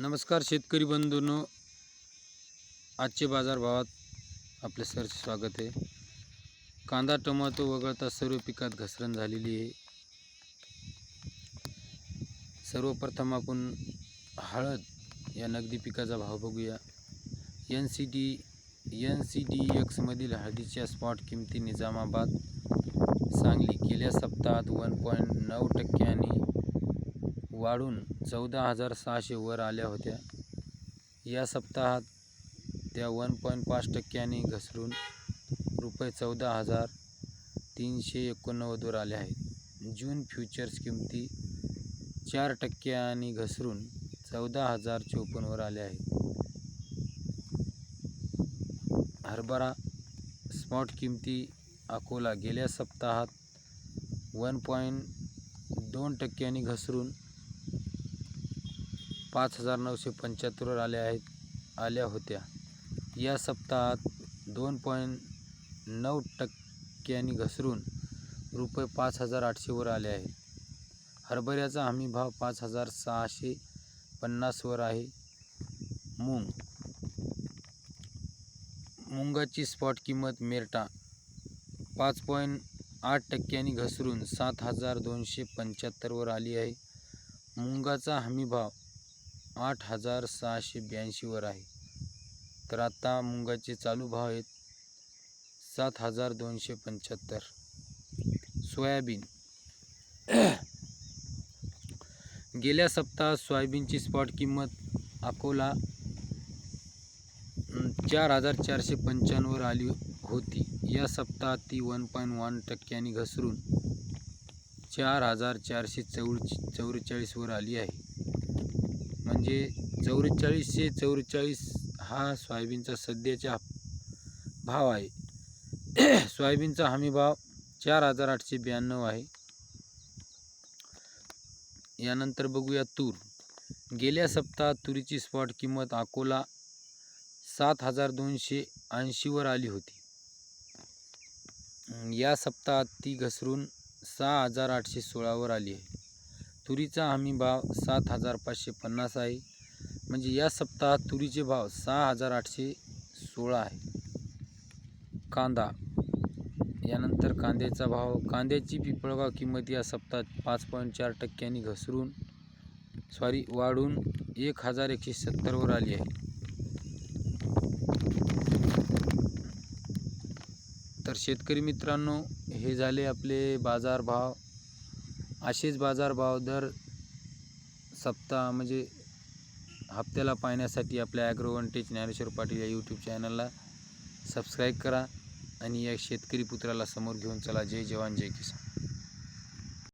नमस्कार शेतकरी बंधूंनो. आजचे बाजारभावात आपले सरचे स्वागत आहे. कांदा टोमॅटो वगळता सर्व पिकात घसरण झालेली आहे. सर्वप्रथम आपण हळद या नगदी पिकाचा भाव बघूया. N C D N C D एक्समधील हळदीच्या स्पॉट किमती निजामाबाद सांगली गेल्या सप्ताहात वन पॉईंट नऊ टक्क्यांनी वाढून चौदा हजार सहाशे वर आल्या होत्या. या सप्ताहात त्या वन पॉईंट पाच टक्क्यांनी घसरून रुपये चौदा हजार तीनशे एकोणनव्वदवर आल्या आहेत. जून फ्युचर्स किमती चार टक्क्यांनी घसरून चौदा हजार चोपन्नवर आल्या आहेत. हरभरा स्पॉट किमती अकोला गेल्या सप्ताहात वन पॉईंट दोन टक्क्यांनी घसरून पाच हजार नऊशे पंच्याहत्तरवर आल्या आहेत आल्या होत्या. या सप्ताहात दोन पॉईंट नऊ टक्क्यांनी घसरून रुपये पाच हजार आठशेवर आले आहे हरभऱ्याचा हमी भाव पाच हजार सहाशे पन्नासवर आहे. मूग. मुंगाची स्पॉट किंमत मेरटा पाच पॉईंट आठ टक्क्यांनी घसरून सात हजार दोनशे पंच्याहत्तरवर आली आहे. मुंगाचा हमी भाव आठ हजार सहाशे ब्याऐंशीवर आहे. तर आता मुंगाचे चालू भाव आहेत सात हजार दोनशे पंच्याहत्तर. सोयाबीन. गेल्या सप्ताहात सोयाबीनची स्पॉट किंमत अकोला चार हजार चारशे पंच्याण्णववर आली होती. या सप्ताहात ती वन पॉईंट वन टक्क्यांनी घसरून चार हजार चारशे चौ चौवेचाळीसवर आली आहे. म्हणजे चौवेचाळीसशे चौवेचाळीस हा सोयाबीनचा सध्याचा भाव आहे. सोयाबीनचा हमी भाव चार हजार आठशे ब्याण्णव आहे. यानंतर बघूया तूर. गेल्या सप्ताहात तुरीची स्पॉट किंमत अकोला सात हजार दोनशे ऐंशीवर आली होती. या सप्ताहात ती घसरून सहा हजार आठशे सोळावर आली आहे. तुरीचा हमी भाव सात हजार पाचशे पन्नास आहे. म्हणजे या सप्ताहात तुरीचे भाव सहा हजार आठशे सोळा आहे. कांदा. यानंतर कांद्याचा भाव कांद्याची पिपळगाव किंमत या सप्ताहात पाच पॉईंट चार टक्क्यांनी घसरून सॉरी वाढून एक हजार एकशे सत्तरवर आली आहे. तर शेतकरी मित्रांनो हे झाले आपले बाजारभाव असेच बाजारभाव दर सप्ताह म्हणजे हप्त्याला पाहण्यासाठी आपल्या ॲग्रोवंटेज ज्ञानेश्वर पाटील या यूट्यूब चॅनलला सबस्क्राईब करा आणि या शेतकरी पुत्राला समोर घेऊन चला. जय जवान जय किसान.